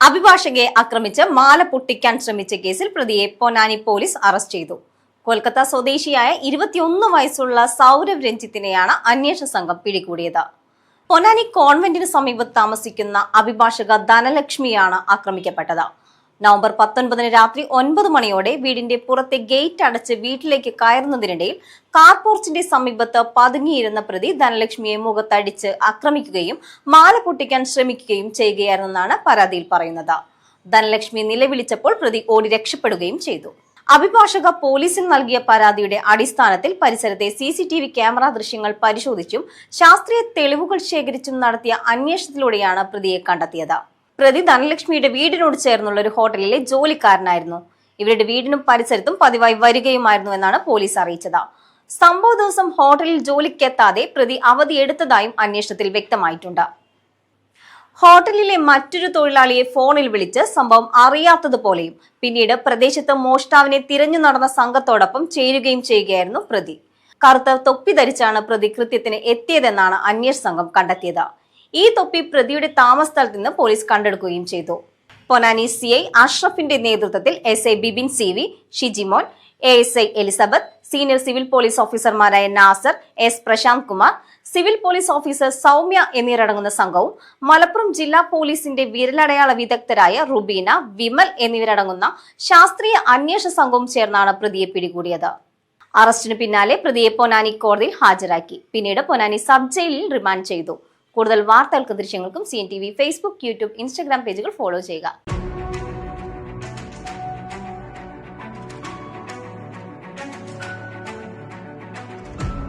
അഭിഭാഷകയെ ആക്രമിച്ച് മാല പൊട്ടിക്കാൻ ശ്രമിച്ച കേസിൽ പ്രതിയെ പൊന്നാനി പോലീസ് അറസ്റ്റ് ചെയ്തു. കൊൽക്കത്ത സ്വദേശിയായ ഇരുപത്തിയൊന്ന് വയസ്സുള്ള സൗരവ് രഞ്ജിത്തിനെയാണ് അന്വേഷണ സംഘം പിടികൂടിയത്. പൊന്നാനി കോൺവെന്റിന് സമീപത്ത് താമസിക്കുന്ന അഭിഭാഷക ധനലക്ഷ്മിയാണ് ആക്രമിക്കപ്പെട്ടത്. നവംബർ പത്തൊൻപതിന് രാത്രി ഒൻപത് മണിയോടെ വീടിന്റെ പുറത്തെ ഗേറ്റ് അടച്ച് വീട്ടിലേക്ക് കയറുന്നതിനിടയിൽ കാർപോർച്ചിന്റെ സമീപത്ത് പതുങ്ങിയിരുന്ന പ്രതി ധനലക്ഷ്മിയെ മുഖത്തടിച്ച് ആക്രമിക്കുകയും മാല പൊട്ടിക്കാൻ ശ്രമിക്കുകയും ചെയ്യുകയായിരുന്നെന്നാണ് പരാതിയിൽ പറയുന്നത്. ധനലക്ഷ്മി നിലവിളിച്ചപ്പോൾ പ്രതി ഓടി രക്ഷപ്പെടുകയും ചെയ്തു. അഭിഭാഷക പോലീസിൽ നൽകിയ പരാതിയുടെ അടിസ്ഥാനത്തിൽ പരിസരത്തെ C C T V camera ദൃശ്യങ്ങൾ പരിശോധിച്ചും ശാസ്ത്രീയ തെളിവുകൾ ശേഖരിച്ചും നടത്തിയ അന്വേഷണത്തിലൂടെയാണ് പ്രതിയെ കണ്ടെത്തിയത്. പ്രതി ധനലക്ഷ്മിയുടെ വീടിനോട് ചേർന്നുള്ള ഒരു ഹോട്ടലിലെ ജോലിക്കാരനായിരുന്നു. ഇവരുടെ വീടിനും പരിസരത്തും പതിവായി വരികയുമായിരുന്നു എന്നാണ് പോലീസ് അറിയിച്ചത്. സംഭവ ദിവസം ഹോട്ടലിൽ ജോലിക്കെത്താതെ പ്രതി അവധിയെടുത്തതായും അന്വേഷണത്തിൽ വ്യക്തമായിട്ടുണ്ട്. ഹോട്ടലിലെ മറ്റൊരു തൊഴിലാളിയെ ഫോണിൽ വിളിച്ച് സംഭവം അറിയാത്തതുപോലെയും പിന്നീട് പ്രദേശത്ത് മോഷ്ടാവിനെ തിരഞ്ഞു നടന്ന സംഘത്തോടൊപ്പം ചേരുകയും ചെയ്യുകയായിരുന്നു പ്രതി. കറുത്ത തൊപ്പി ധരിച്ചാണ് പ്രതി കൃത്യത്തിന് എത്തിയതെന്നാണ് അന്വേഷണ സംഘം കണ്ടെത്തിയത്. ഈ തൊപ്പി പ്രതിയുടെ താമസ സ്ഥലത്ത് നിന്ന് പോലീസ് കണ്ടെടുക്കുകയും ചെയ്തു. പൊനാനി സി ഐ അഷ്റഫിന്റെ നേതൃത്വത്തിൽ S I Bibin C V Shijimon A S I Elizabeth senior civil police ഓഫീസർമാരായ Nasar S Prashanth Kumar civil police officer Soumya എന്നിവരടങ്ങുന്ന സംഘവും മലപ്പുറം ജില്ലാ പോലീസിന്റെ വിരലടയാള വിദഗ്ധരായ റുബീന വിമൽ എന്നിവരടങ്ങുന്ന ശാസ്ത്രീയ അന്വേഷണ സംഘവും ചേർന്നാണ് പ്രതിയെ പിടികൂടിയത്. അറസ്റ്റിന് പിന്നാലെ പ്രതിയെ പൊനാനി കോടതിയിൽ ഹാജരാക്കി. പിന്നീട് പൊനാനി സബ് ജയിലിൽ റിമാൻഡ് ചെയ്തു. കൂടുതൽ വാർത്തകൾക്കും ദൃശ്യങ്ങൾക്കും സി ഫേസ്ബുക്ക് യൂട്യൂബ് ഇൻസ്റ്റഗ്രാം പേജുകൾ ഫോളോ ചെയ്യുക.